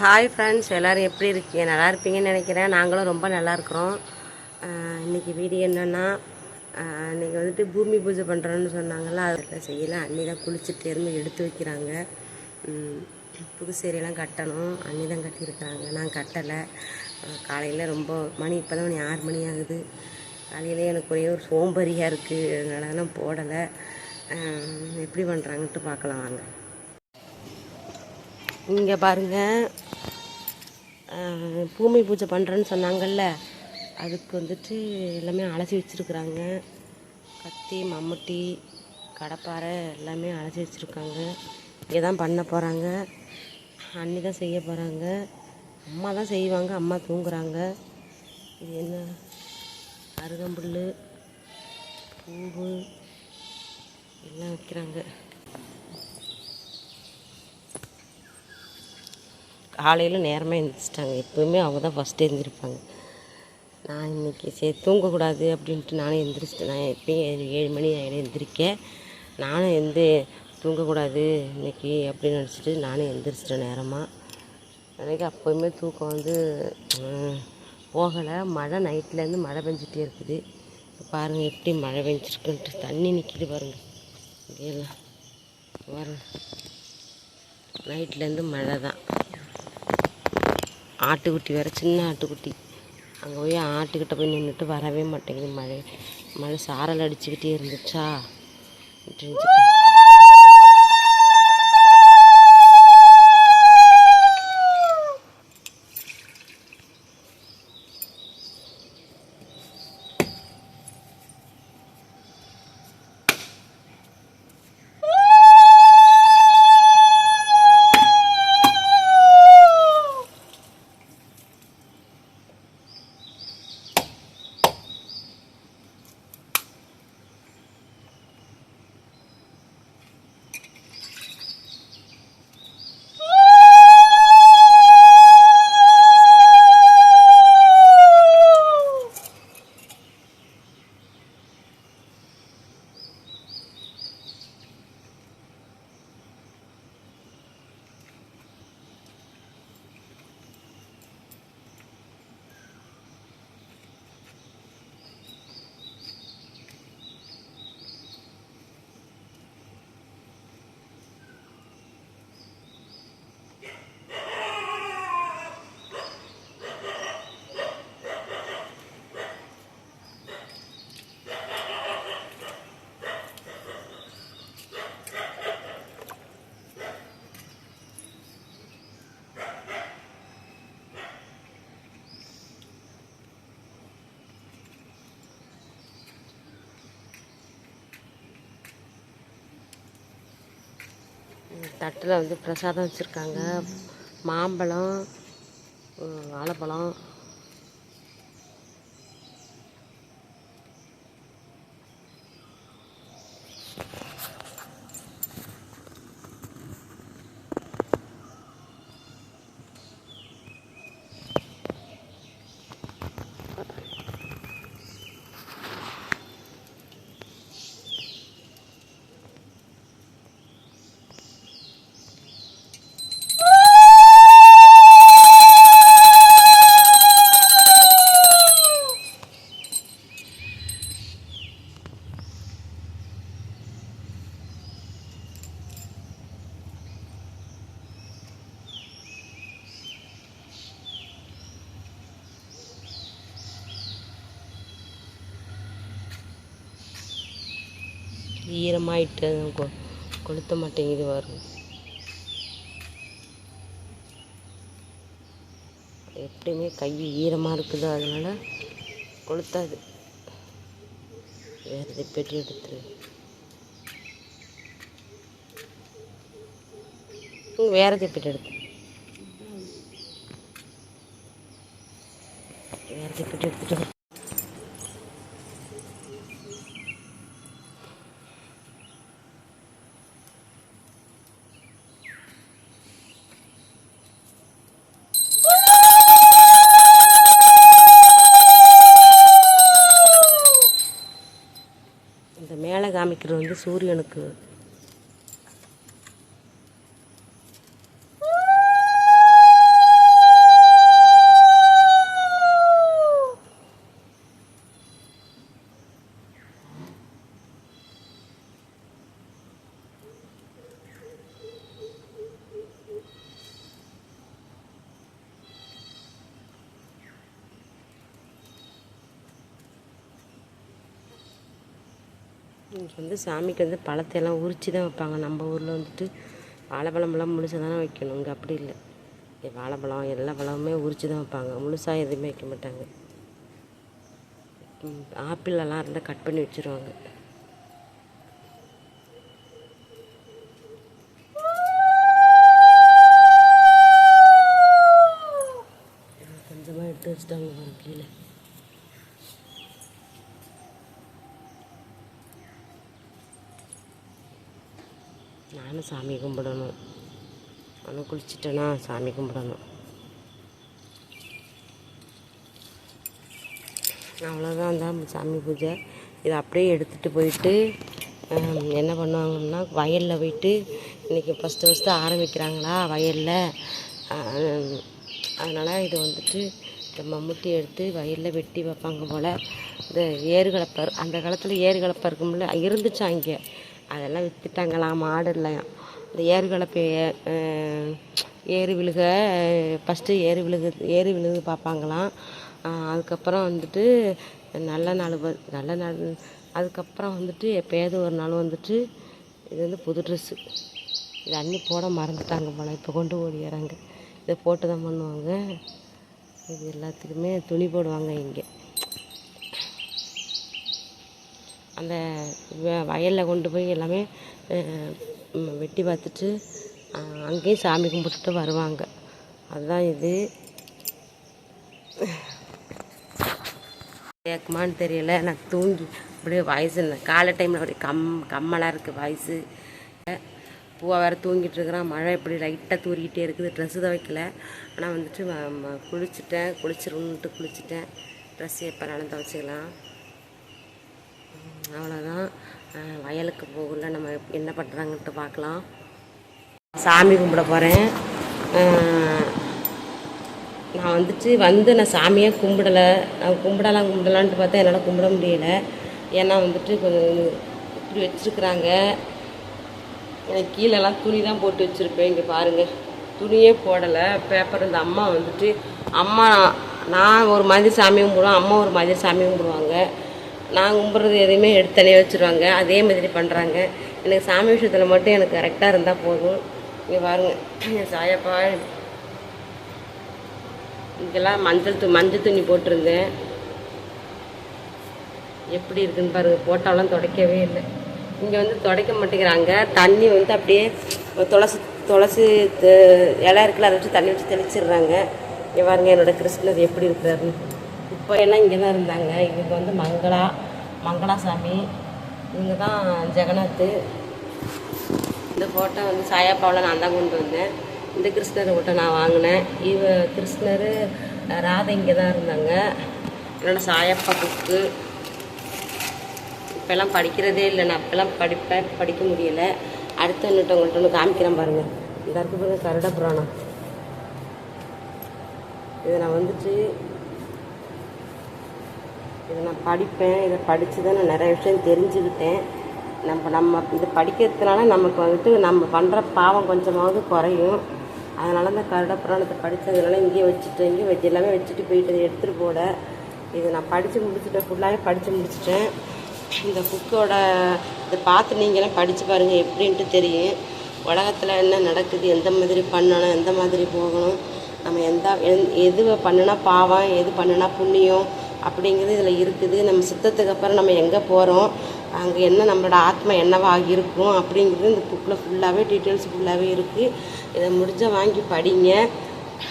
Hi friends எல்லோரும் எப்படி இருக்கீங்க? நல்லா இருப்பீங்கன்னு நினைக்கிறேன். நாங்களும் ரொம்ப நல்லா இருக்கிறோம். இன்றைக்கி வீடியோ என்னென்னா இன்றைக்கி வந்துட்டு பூமி பூஜை பண்ணுறோன்னு சொன்னாங்கல்ல அதில் செய்யலை. அன்னி தான் குளிச்சுட்டு இருந்து எடுத்து வைக்கிறாங்க. புதுசேரியெல்லாம் புது சேரியெல்லாம் கட்டணும். அன்னி தான் கட்டியிருக்கிறாங்க. நான் கட்டலை. காலையில் ரொம்ப மணி இப்போ தான் மணி ஆறு மணி ஆகுது. காலையில் எனக்கு ஒரே ஒரு சோம்பறியாக இருக்குது அதனால தான் போடலை. எப்படி பண்ணுறாங்கன்ட்டு பார்க்கலாம் வாங்க. இங்கே பாருங்கள் பூமி பூஜை பண்ணுறேன்னு சொன்னாங்கல்ல அதுக்கு வந்துட்டு எல்லாமே அலசி வச்சுருக்குறாங்க. கத்தி மம்முட்டி கடப்பாறை எல்லாமே அலசி வச்சுருக்காங்க. இங்கே தான் பண்ண போகிறாங்க அண்ணி தான் செய்ய போகிறாங்க அம்மா தான் செய்வாங்க. அம்மா தூங்குறாங்க. இது என்ன? அருகம்புல் பூவு எல்லாம் வைக்கிறாங்க. காலையில் நேரமாக எழுந்திரிச்சிட்டாங்க எப்போவுமே அவங்க தான் ஃபஸ்ட்டு எழுந்திருப்பாங்க நான் இன்றைக்கி சரி தூங்கக்கூடாது அப்படின்ட்டு நானும் எழுந்திரிச்சிட்டேன் நான் எப்பயும் ஏழு ஏழு மணி ஆகிடும் எழுந்திரிக்கேன் நானும் எந்த தூங்கக்கூடாது இன்னைக்கு அப்படின்னு நினச்சிட்டு நானும் எழுந்திரிச்சிட்டேன் நேரமாக எனக்கு அப்போவுமே தூக்கம் வந்து போகலை. மழை நைட்லேருந்து மழை பெஞ்சிட்டே இருக்குது. பாருங்கள் எப்படி மழை பெஞ்சிருக்குன்ட்டு. தண்ணி நிற்கிது பாருங்கள் இங்கெல்லாம் பாருங்க. நைட்லேருந்து மழை தான் ஆட்டுக்குட்டி வேறு சின்ன ஆட்டுக்குட்டி. அங்கே போய் ஆட்டுக்கிட்ட போய் நின்றுட்டு வரவே மாட்டேங்குது. மழை மழை சாரல் அடிச்சுக்கிட்டே இருந்துச்சா? தட்டில் வந்து பிரசாதம் வச்சுருக்காங்க. மாம்பழம் வாழைப்பழம் ஈரமாயிட்டு கொ- கொளுத்த மாட்டேங்குது வரும் எப்படியுமே கை ஈரமாக இருக்குது. அதனால கொளுத்தாது. வேறு எதை பெட்டி எடுத்துரு ம், வேற எடுத்து வேற எதை எடுத்துட்டு வா. இந்த மேலே காமிக்கிறது வந்து சூரியனுக்கு இங்கே வந்து சாமிக்கு வந்து பழத்தையெல்லாம் உரித்து தான் வைப்பாங்க. நம்ம ஊரில் வந்துட்டு வாழைப்பழமெல்லாம் முழுசாக தானே வைக்கணும். இங்கே அப்படி இல்லை. வாழைப்பழம் எல்லா பழமுமே உரித்து தான் வைப்பாங்க. முழுசாக எதுவுமே வைக்க மாட்டாங்க. ஆப்பிளெல்லாம் இருந்தால் கட் பண்ணி வச்சுருவாங்க. கொஞ்சமாக எடுத்து வச்சுட்டாங்க கீழே. நானும் சாமி கும்பிடணும். நானும் குளிச்சிட்டேன்னா சாமி கும்பிடணும். அவ்வளோதான் தான் சாமி பூஜை. இதை அப்படியே எடுத்துகிட்டு போயிட்டு என்ன பண்ணுவாங்கன்னா வயலில் போயிட்டு இன்றைக்கி ஃபஸ்ட்டு ஃபஸ்ட்டு ஆரம்பிக்கிறாங்களா வயலில். அதனால் இது வந்துட்டு இந்த மம்முட்டி எடுத்து வயலில் வெட்டி வைப்பாங்க போல். இந்த ஏறுகலப்பர் அந்த காலத்தில் ஏறுகலப்பர் இருக்கும்ல இருந்துச்சா இங்கே? அதெல்லாம் விற்றுட்டாங்களாம் மாடு இல்லையாம் இந்த ஏறுகலப்பை ஏறு விழுக ஃபஸ்ட்டு ஏறு விழுகு ஏறு விழுகு பார்ப்பாங்களாம். அதுக்கப்புறம் வந்துட்டு நல்ல நாள் நல்ல நாள் அதுக்கப்புறம் வந்துட்டு எப்போயாவது ஒரு நாள் வந்துட்டு இது வந்து புது ட்ரெஸ்ஸு இது அன்னி போட மறந்துட்டாங்க போல இப்போ கொண்டு ஓடிடுறாங்க இதை போட்டு தான் பண்ணுவாங்க. இது எல்லாத்துக்குமே துணி போடுவாங்க இங்கே. அந்த வயலில் கொண்டு போய் எல்லாமே வெட்டி பார்த்துட்டு அங்கேயும் சாமி கும்பிட்டுட்டு வருவாங்க. அதுதான் இது. கேட்குமான்னு தெரியல. நான் தூங்கி அப்படியே வயசு காலை டைமில் அப்படியே கம் கம்மலாக இருக்குது வயசு. பூவை வேறு தூங்கிட்டு இருக்கிறான். மழை இப்படி லைட்டாக தூறிக்கிட்டே இருக்குது. ட்ரெஸ்ஸு துவைக்கல ஆனால் வந்துட்டு குளிச்சுட்டேன். குளிச்சிருன்ட்டு குளிச்சுட்டேன். ட்ரெஸ் எப்போனாலும் துவைச்சிக்கலாம். அவ்வளோதான் வயலுக்கு போகல. நம்ம என்ன பண்ணுறாங்கன்ட்டு பார்க்கலாம் சாமி கும்பிட போகிறேன் நான் வந்துட்டு வந்து நான் சாமியே கும்பிடலை. நான் கும்பிடலாம் கும்பிடலான்ட்டு பார்த்தா என்னால் கும்பிட முடியல. ஏன்னா வந்துட்டு கொஞ்சம் இப்படி வச்சுருக்குறாங்க. எனக்கு கீழெல்லாம் துணி தான் போட்டு வச்சுருப்பேன். இங்கே பாருங்கள் துணியே போடலை. பேப்பர் இந்த அம்மா வந்துட்டு அம்மா நான் ஒரு மாதிரி சாமி கும்பிடுவேன். அம்மா ஒரு மாதிரி சாமி கும்பிடுவாங்க. நான் கும்பிட்றது எதையுமே எடுத்து தனியாக வச்சுருவாங்க. அதே மாதிரி பண்ணுறாங்க எனக்கு சாமி விஷயத்தில் மட்டும் எனக்கு கரெக்டாக இருந்தால் போதும். இங்கே பாருங்கள் சாயப்பா. இங்கெல்லாம் மஞ்சள் து மஞ்சள் துணி போட்டிருந்தேன். எப்படி இருக்குன்னு பாருங்கள் போட்டாலாம் துடைக்கவே இல்லை. இங்கே வந்து துடைக்க மாட்டேங்கிறாங்க. தண்ணி வந்து அப்படியே துளசி துளசி இலை இருக்குல்ல அதை வச்சு தண்ணி வச்சு தெளிச்சிடுறாங்க. இங்கே பாருங்க என்னோட கிருஷ்ணர் எப்படி இருக்கிறாருன்னு. இப்போ எல்லாம் இங்கே தான் இருந்தாங்க? இவங்க வந்து மங்களா மங்களாசாமி இவங்க தான் ஜெகநாத்து. இந்த ஃபோட்டோ வந்து சாயாப்பாவில் நான் தான் கொண்டு வந்தேன். இந்த கிருஷ்ணரை ஃபோட்டோ நான் வாங்கினேன். இவ கிருஷ்ணர் ராதை இங்கே தான் இருந்தாங்க. என்னோடய சாயப்பா புக்கு இப்போல்லாம் படிக்கிறதே இல்லை. நான் அப்போல்லாம் படிப்பேன். படிக்க முடியல. அடுத்து ஒன்றுட்டு உங்கள்கிட்ட ஒன்று காமிக்கிறேன் பாருங்கள் இந்த இருக்கு பாருங்கள் கருட புராணம். இதை நான் வந்துட்டு இதை நான் படிப்பேன் இதை படித்து தான் நான் நிறைய விஷயம் தெரிஞ்சுக்கிட்டேன். நம்ம நம்ம இதை படிக்கிறதுனால நமக்கு வந்துட்டு நம்ம பண்ணுற பாவம் கொஞ்சமாவது குறையும். அதனால தான் கருட புராணத்தை படித்ததுனால இங்கேயே வச்சுட்டு இங்கேயே வச்சு எல்லாமே வச்சுட்டு போயிட்டு எடுத்துகிட்டு போட இதை நான் படித்து முடிச்சுட்டேன் ஃபுல்லாகவே படித்து முடிச்சிட்டேன். இந்த புக்கோட இதை பார்த்து நீங்களாம் படித்து பாருங்கள் எப்படின்ட்டு தெரியும். உலகத்தில் என்ன நடக்குது எந்த மாதிரி பண்ணணும் எந்த மாதிரி போகணும் நம்ம எந்த எந்- எது பண்ணுனா பாவம் எது பண்ணுனா புண்ணியம் அப்படிங்கிறது இதில் இருக்குது. நம்ம சுத்தத்துக்கு அப்புறம் நம்ம எங்கே போகிறோம் அங்கே என்ன நம்மளோட ஆத்மா என்னவாக இருக்கும்? அப்படிங்கிறது இந்த புக்கில் ஃபுல்லாகவே டீட்டெயில்ஸ் ஃபுல்லாகவே இருக்குது இதை முடிஞ்சால் வாங்கி படிங்க.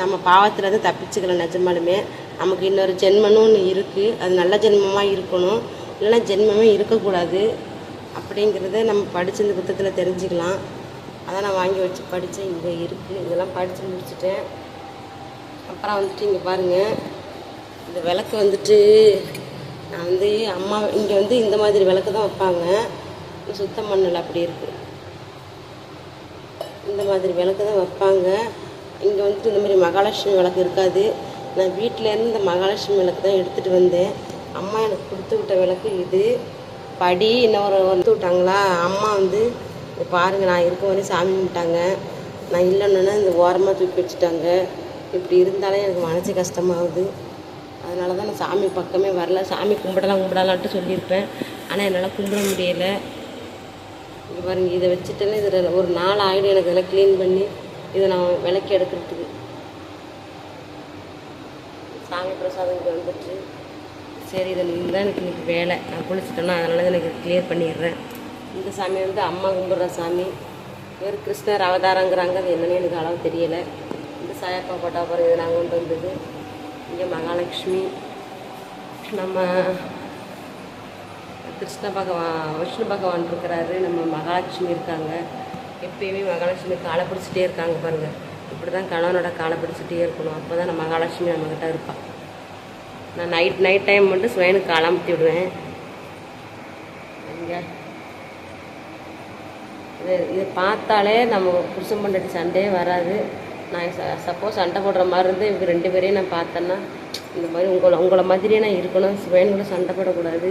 நம்ம பாவத்துலேருந்து தப்பிச்சுக்கலாம் நிஜமாலுமே. நமக்கு இன்னொரு ஜென்மனும் ஒன்று இருக்குது அது நல்ல ஜென்மமாக இருக்கணும். இல்லைன்னா ஜென்மமே இருக்கக்கூடாது. அப்படிங்கிறத நம்ம படித்து இந்த புத்தகத்தில் தெரிஞ்சுக்கலாம். அதான் நான் வாங்கி வச்சு படித்தேன் இங்கே இருக்குது இதெல்லாம் படித்து முடிச்சிட்டேன். அப்புறம் வந்துட்டு இங்கே பாருங்கள் இந்த விளக்கு வந்துட்டு நான் வந்து அம்மா இங்கே வந்து இந்த மாதிரி விளக்கு தான் வைப்பாங்க. சுத்தம் மண்ணில் அப்படி இருக்குது இந்த மாதிரி விளக்கு தான் வைப்பாங்க. இங்கே வந்துட்டு இந்த மாதிரி மகாலட்சுமி விளக்கு இருக்காது. நான் வீட்டிலேருந்து இந்த மகாலட்சுமி விளக்கு தான் எடுத்துகிட்டு வந்தேன். அம்மா எனக்கு கொடுத்து விட்ட விளக்கு இது. படி இன்னொரு வந்து விட்டாங்களா? அம்மா வந்து பாருங்கள் நான் இருக்க வரையும் சாமி கும்பிட்டாங்க. நான் இல்லைன்னா இந்த ஓரமாக தூக்கி வச்சுட்டாங்க. இப்படி இருந்தாலே எனக்கு மனசு கஷ்டமாகுது. அதனால தான் நான் சாமி பக்கமே வரல. சாமி கும்பிடலாம் கும்பிடலான்ட்டு சொல்லியிருப்பேன். ஆனால் என்னால் கும்பிட முடியலை. இங்கே பாருங்க இதை வச்சுட்டேன்னா இதில் ஒரு நாள் ஆகிடும் எனக்கு இதெல்லாம் க்ளீன் பண்ணி இதை நான் விளக்கி எடுக்கிறதுக்கு. சாமி பிரசாதம் வந்துட்டு சரி இதை இதுதான் எனக்கு இன்றைக்கி வேலை. நான் குளிச்சிட்டேன்னா அதனால தான் எனக்கு கிளியர் பண்ணிடுறேன். இந்த சாமி வந்து அம்மா கும்பிட்ற சாமி. இவர் கிருஷ்ணர் அவதாரங்கிறாங்க. அது என்னன்னு எனக்கு அளவு தெரியலை. இந்த சாயப்பா போட்டா பாருங்க இது நாங்கள் கொண்டு வந்தது. இங்கே மகாலட்சுமி. நம்ம கிருஷ்ண பகவான் விஷ்ணு பகவான் இருக்கிறாரு. நம்ம மகாலட்சுமி இருக்காங்க. எப்பயுமே மகாலட்சுமி காலை பிடிச்சிட்டே இருக்காங்க பாருங்கள் இப்படி தான் கணவனோட காலை பிடிச்சிட்டே இருக்கணும். அப்போ தான் நம்ம மகாலட்சுமி நம்மக்கிட்ட இருப்பாள் நான் நைட் நைட் டைம் மட்டும் ஸ்வயனுக்கு காலாமுத்தி விடுவேன். இங்கே. இது இதை பார்த்தாலே நம்ம புருஷன் பொண்டாட்டி சண்டையே வராது. நான் சப்போஸ் சண்டை போடுற மாதிரி இருந்து இவங்க ரெண்டு பேரையும் நான் பார்த்தேன்னா இந்த மாதிரி உங்களை உங்களை மாதிரியே நான் இருக்கணும் சிவன் கூட சண்டை போடக்கூடாது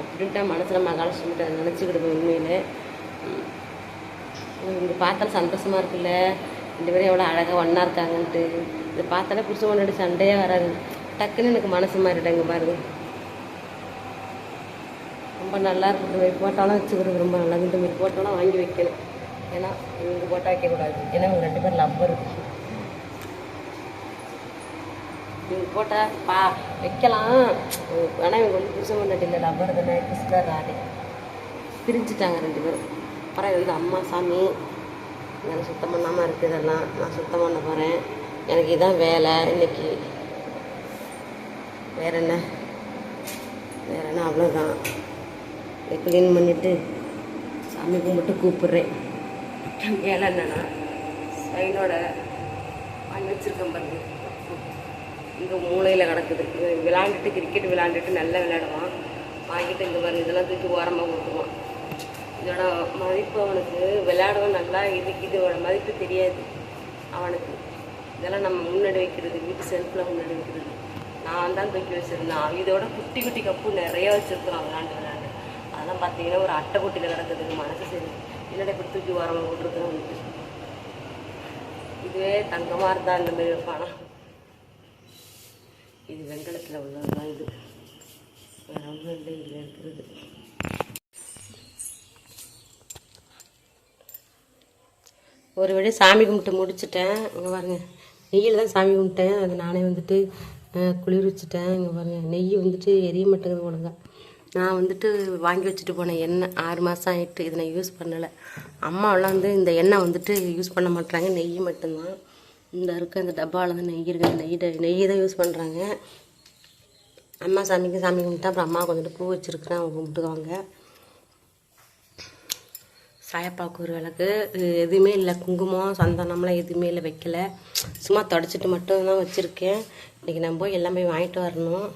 அப்படின்ட்டு மனசில் மகாலட்சுமிட்ட நினச்சிக்கிடுவேன் உண்மையிலே. இங்கே பார்த்தாலும் சந்தோஷமாக இருக்குல்ல? ரெண்டு பேரும் எவ்வளோ அழகாக ஒன்றா இருக்காங்கன்ட்டு. இதை பார்த்தாலே புதுசு ஒன்றோட சண்டையே வராது. டக்குன்னு எனக்கு மனசு மாறிடுங்க பாருங்க. ரொம்ப நல்லா இருக்குது. இந்த போட்டாலும் வச்சுக்கிறது ரொம்ப நல்லா இந்த மாதிரி போட்டாலும் வாங்கி வைக்கணும். ஏன்னா இவங்க போட்டால் வைக்கக்கூடாது. ஏன்னா இவங்க ரெண்டு பேரும் லவ்வர் நீங்கள் போட்டா பா வைக்கலாம். ஆனால் இவங்க வந்து புருஷன் பொண்டாட்டி இல்லை லவ்வர் தானே கிருஷ்ணர் ராதே பிரிஞ்சுட்டாங்க ரெண்டு பேரும். அப்புறம் இது வந்து அம்மா சாமி. எனக்கு சுத்தம் பண்ணாமல் இருக்குது இதெல்லாம். நான் சுத்தம் பண்ண போகிறேன் எனக்கு இதான் வேலை இன்னைக்கு. வேற என்ன? வேற என்ன? அவ்வளோதான் இதை க்ளீன் பண்ணிவிட்டு சாமி கும்பிட்டு கூப்பிட்றேன். வேலை என்னன்னா சைனோட வாங்கி வச்சுருக்கேன் பாருங்க. இங்கே மூளையில் கிடக்குது. விளாண்டுட்டு கிரிக்கெட் விளாண்டுட்டு நல்லா விளையாடுவான். வாங்கிட்டு இங்கே பாருங்க இதெல்லாம் தூக்கி ஓரமாக கொடுத்துருவான் இதோட மதிப்பு அவனுக்கு விளையாடுவான் நல்லா இதுக்கு இதோட மதிப்பு தெரியாது. அவனுக்கு இதெல்லாம் நம்ம முன்னாடி வைக்கிறது வீட்டு செல்ஃபில் முன்னாடி வைக்கிறது. நான் தான் தூக்கி வச்சுருந்தேன். இதோட குட்டி குட்டி கப்பு நிறைய வச்சுருக்குறான் விளாண்டு விளாண்டு அதெல்லாம் பார்த்தீங்கன்னா ஒரு அட்டை குட்டியில் கிடக்குதுக்கு மனசு சரி. என்னடா இப்படி தூக்கி ஓரமாக போட்டுருக்குறோம் இதுவே தங்கமாக இருந்தால் இந்த மாதிரி வைப்பானா? இது வெங்கலத்தில் உள்ளதுதான் இது. வேறு ஒன்றும் இல்லை இதில் இருக்கிறது. ஒரு வழி சாமி கும்பிட்டு முடிச்சிட்டேன். இங்கே பாருங்கள் நெய்யில் தான் சாமி கும்பிட்டேன். அது நானே வந்துட்டு குளிர் வச்சுட்டேன். இங்கே பாருங்கள் நெய் வந்துட்டு எரிய மாட்டேங்குது ஒழுங்கா நான் வந்துட்டு வாங்கி வச்சுட்டு போனேன் எண்ணெய் ஆறு மாதம் ஆயிட்டு இதை நான் யூஸ் பண்ணலை. அம்மாவெல்லாம் வந்து இந்த எண்ணெய் வந்துட்டு யூஸ் பண்ண மாட்டாங்க நெய் மட்டும்தான். இந்த இருக்க இந்த டப்பாவில் தான் நெய் இருக்குது அந்த நெய் நெய் தான் யூஸ் பண்ணுறாங்க அம்மா சாமிக்கு சாமி கும்பிட்டா அப்புறம் அம்மா கொஞ்சம் பூ வச்சுருக்குறேன். அவங்க கும்பிட்டுக்குவாங்க. சாயப்பாவுக்கு ஒரு விளக்கு. எதுவுமே இல்லை. குங்குமம் சந்தனம்லாம் எதுவுமே இல்லை. வைக்கல. சும்மா தொடச்சிட்டு மட்டும் தான் வச்சுருக்கேன். இன்றைக்கி நான் போய் எல்லாம் போய் வாங்கிட்டு வரணும்.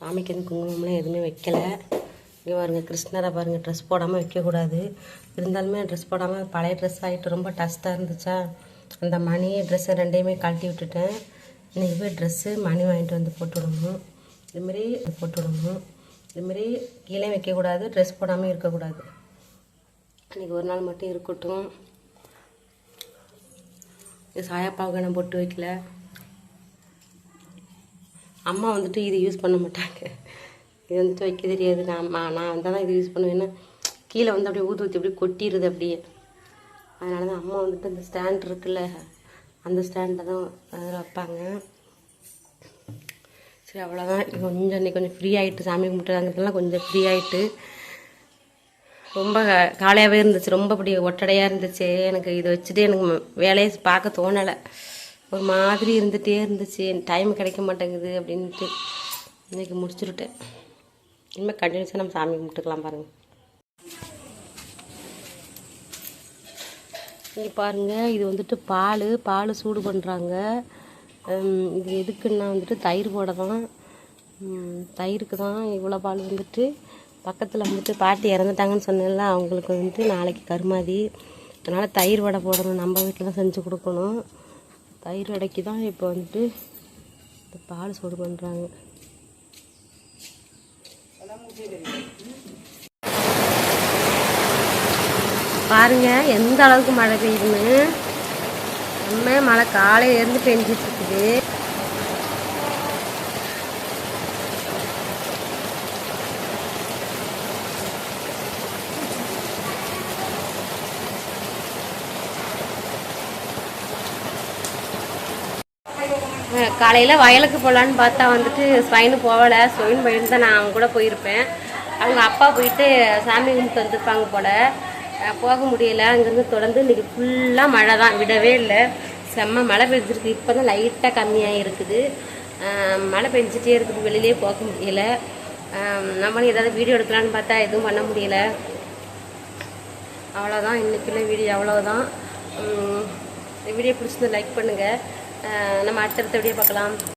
சாமிக்கு எதுவும் குங்குமம்லாம் எதுவுமே வைக்கல. இங்கே பாருங்க கிருஷ்ணரை பாருங்கள் ட்ரெஸ் போடாமல் வைக்கக்கூடாது. இருந்தாலுமே ட்ரெஸ் போடாமல் பழைய ட்ரெஸ் ஆகிட்டு ரொம்ப டஸ்ட்டாக இருந்துச்சா? அந்த மணி ட்ரெஸ்ஸை ரெண்டையுமே கழட்டி விட்டுட்டேன். இன்றைக்கி போய் ட்ரெஸ்ஸு மணி வாங்கிட்டு வந்து போட்டு விடணும். இதுமாரி போட்டு விடணும். இதுமாரி கீழே வைக்கக்கூடாது ட்ரெஸ் போடாமல் இருக்கக்கூடாது. இன்றைக்கி ஒரு நாள் மட்டும் இருக்கட்டும். இது சாயப்பாவுக்கு நான் போட்டு வைக்கல. அம்மா வந்துட்டு இது யூஸ் பண்ண மாட்டாங்க. இது வந்துட்டு வைக்க தெரியாது. நான் அம்மா நான் வந்தால் தான் இது யூஸ் பண்ணுவேன்னா கீழே வந்து அப்படியே ஊற்றி ஊற்றி அப்படியே கொட்டிடுது அப்படியே. அதனால தான் அம்மா வந்துட்டு இந்த ஸ்டாண்ட் இருக்குல்ல அந்த ஸ்டாண்டில் தான் அதில் வைப்பாங்க. சரி அவ்வளோதான் கொஞ்சம் இன்னைக்கு கொஞ்சம் ஃப்ரீ ஆகிட்டு சாமி கும்பிட்டுறதுலாம் கொஞ்சம் ஃப்ரீ ஆகிட்டு ரொம்ப காலையாகவே இருந்துச்சு. ரொம்ப அப்படி ஒட்டடையாக இருந்துச்சு. எனக்கு இதை வச்சுட்டு எனக்கு வேலையை பார்க்க தோணலை. ஒரு மாதிரி இருந்துகிட்டே இருந்துச்சு. டைம் கிடைக்க மாட்டேங்குது அப்படின்ட்டு. இன்னைக்கு முடிச்சுருட்டேன் இனிமேல் கண்டினியூஸாக நம்ம சாமி கும்பிட்டுக்கலாம் பாருங்கள் இங்கே பாருங்கள் இது வந்துட்டு பால். பால் சூடு பண்ணுறாங்க இது எதுக்குன்னா வந்துட்டு தயிர் போட தான் தயிருக்கு தான் இவ்வளோ பால் வந்துட்டு. பக்கத்தில் வந்துட்டு பாட்டி இறந்துட்டாங்கன்னு சொன்னேன்ல அவங்களுக்கு வந்துட்டு நாளைக்கு கருமாதி. அதனால் தயிர் வடை போடணும். நம்ம வீட்டில் தான் செஞ்சு கொடுக்கணும். தயிர் வடைக்கு தான் இப்போ வந்துட்டு இந்த பால் சூடு பண்ணுறாங்க பாருங்க எந்த அளவுக்கு மழை பெய்யுதுன்னு. நம்ம மழை காலையிலேருந்து பெஞ்சிட்டு இருக்குது. காலையில் வயலுக்கு போகலான்னு பார்த்தா வந்துட்டு ஸ்வைனு போகலை. ஸ்வைன் போயிருந்தா நான் அவங்க கூட போயிருப்பேன். அவங்க அப்பா போயிட்டு சாமி கும்பிட்டு வந்துருப்பாங்க போல. போக முடியல. அங்கேருந்து தொடர்ந்து இன்றைக்கி ஃபுல்லாக மழை தான். விடவே இல்லை. செம்ம மழை பெஞ்சிருக்கு. இப்போ தான் லைட்டாக கம்மியாக இருக்குது மழை பெஞ்சிட்டே இருக்குது வெளியிலே போக முடியல. நம்மளும் ஏதாவது வீடியோ எடுக்கலான்னு பார்த்தா எதுவும் பண்ண முடியல. அவ்வளோதான் இன்றைக்குள்ள வீடியோ அவ்வளோதான் இந்த வீடியோ பிடிச்சிருந்து லைக் பண்ணுங்கள் நம்ம அடுத்தடுத்த வீடியோ பார்க்கலாம்.